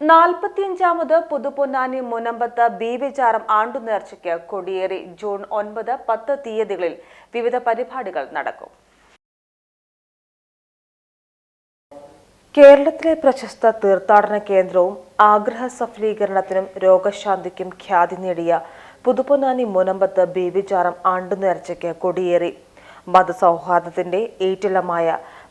നാൽപ്പത്തിയഞ്ചാമത് Puthuponnani മുനമ്പത്ത് B വിചാരം ആണ്ടുനേർച്ചയ്ക്ക് കൊടിയേറി. June ഒൻപത് പത്ത് തീയതികളിൽ വിവിധ പരിപാടികൾ നടക്കും. കേരളത്തിലെ പ്രശസ്ത തീർത്ഥാടന കേന്ദ്രവും ആഗ്രഹ സഫലീകരണത്തിനും രോഗശാന്തിക്കും ഖ്യാതി നേടിയ പുതുപൊന്നാനി മുനമ്പത്ത് ബി വിചാരം ആണ്ടുനേർച്ചയ്ക്ക് കൊടിയേറി. മതസൗഹാർദ്ദത്തിന്റെ ഏറ്റിലമായ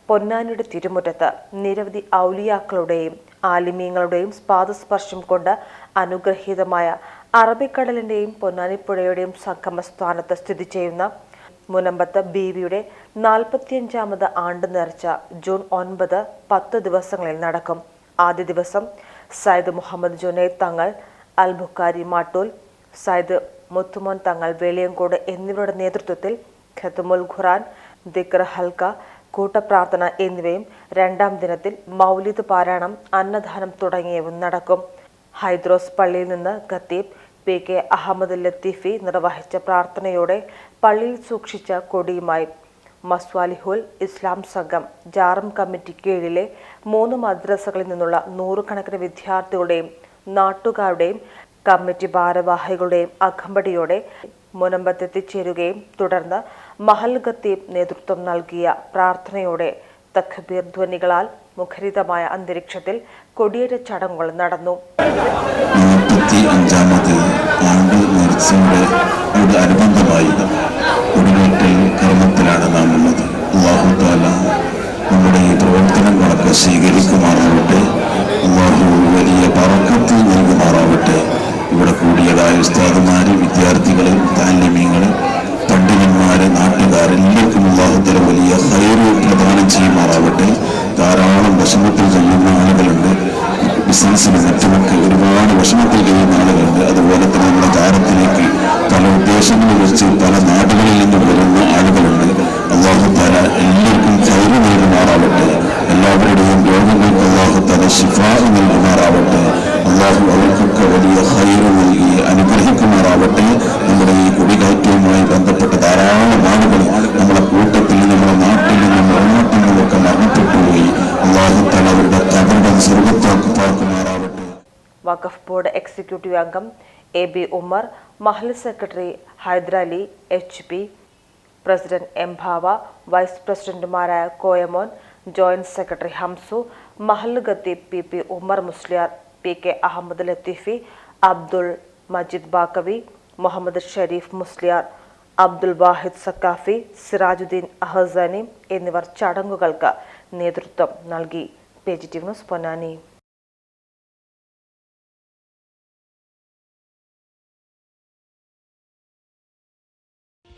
പൊന്നാനിയുടെ തിരുമുറ്റത്ത് നിരവധി ഔലിയാക്കളുടെയും ആലിമീങ്ങളുടെയും പാദസ്പർശം കൊണ്ട് അനുഗ്രഹീതമായ അറബിക്കടലിന്റെയും പൊന്നാനിപ്പുഴയുടെയും സംഗമസ്ഥാനത്ത് സ്ഥിതി ചെയ്യുന്ന മുനമ്പത്ത് ബീവിയുടെ നാൽപ്പത്തിയഞ്ചാമത് ആണ്ട് നേർച്ച ജൂൺ ഒൻപത് പത്ത് ദിവസങ്ങളിൽ നടക്കും. ആദ്യ ദിവസം സയ്യിദ് മുഹമ്മദ് ജുനൈദ് തങ്ങൾ അൽ ബുക്കാരി മാട്ടൂൽ സയ്യിദ് മുത്തുമോൻ തങ്ങൾ വെളിയങ്കോട് എന്നിവരുടെ നേതൃത്വത്തിൽ ഖത്തുമുൽ ഖുറാൻ ദിക്ർ ഹൽക്ക കൂട്ടപ്രാർത്ഥന എന്നിവയും രണ്ടാം ദിനത്തിൽ മൗലിദ് പാരായണം അന്നദാനം തുടങ്ങിയവ നടക്കും. ഹൈദ്രോസ് പള്ളിയിൽ നിന്ന് ഖത്തീബ് പി. കെ. അഹമ്മദ് ലത്തീഫി നിർവഹിച്ച പ്രാർത്ഥനയോടെ പള്ളിയിൽ സൂക്ഷിച്ച കൊടിയുമായി മസ്വാലിഹുൽ ഇസ്ലാം സംഘം ജാറം കമ്മിറ്റി കീഴിലെ മൂന്ന് മദ്രസകളിൽ നിന്നുള്ള നൂറുകണക്കിന് വിദ്യാർത്ഥികളുടെയും നാട്ടുകാരുടെയും കമ്മിറ്റി ഭാരവാഹികളുടെയും അകമ്പടിയോടെ മുനമ്പത്തെത്തിച്ചേരുകയും തുടർന്ന് മഹൽ ഖത്തീബ് നേതൃത്വം നൽകിയ പ്രാർത്ഥനയോടെ തഖബീർ ധ്വനികളാൽ മുഖരിതമായ അന്തരീക്ഷത്തിൽ കൊടിയേറ്റ ചടങ്ങുകൾ നടന്നു. അനുബന്ധമായി കൊടിയേറ്റൽ കർമ്മത്തിലാണ് നാം ഉള്ളത്. അള്ളാഹു താല നമ്മുടെ ഈ പ്രവർത്തനങ്ങളൊക്കെ സ്വീകരിക്കുമാറാവട്ടെ അള്ളാഹു വെച്ച് പല നാടുകളിൽ നിന്ന് വരുന്ന ആളുകളുണ്ട്. അള്ളാഹുത്താല എല്ലാവർക്കും കൈവ് നൽകുമാറാവട്ടെ. എല്ലാവരുടെയും രോഗങ്ങൾക്ക് അള്ളാഹുത്താല ശിഫ നൽകുമാറാവട്ടെ. അള്ളാഹു അവർക്കൊക്കെ വലിയ ഹൈവ് നൽകി അനുഗ്രഹിക്കുമാറാവട്ടെ. നമ്മുടെ ഈ കുടികാറ്റുമായി ബന്ധപ്പെട്ട ധാരാളം ആളുകൾ നമ്മുടെ കൂട്ടത്തിൽ നമ്മുടെ നാട്ടിൽ നമ്മുടെ നാട്ടിൽ നിന്നൊക്കെ മരണപ്പെട്ടു പോയി. അള്ളാഹുത്താല അവരുടെ കബറുടെ സ്വർഗത്താക്കി വഖഫ് ബോർഡ് എക്സിക്യൂട്ടീവ് അംഗം A B Umar Mahal secretary Haidarali H P president M Bava vice പ്രസിഡന്റുമാരായ കോയമോൻ ജോയിന്റ് സെക്രട്ടറി ഹംസു മഹൽ ഖത്തീബ് P P Umar Musliyar P K Ahammed Latheefi Abdul Majeed Baqavi Muhammad Shareef Musliyar Abdul Wahid Saqafi Sirajuddin Ahsani എന്നിവർ ചടങ്ങുകൾക്ക് നേതൃത്വം നൽകി. പേജിറ്റീവ് news Ponnani.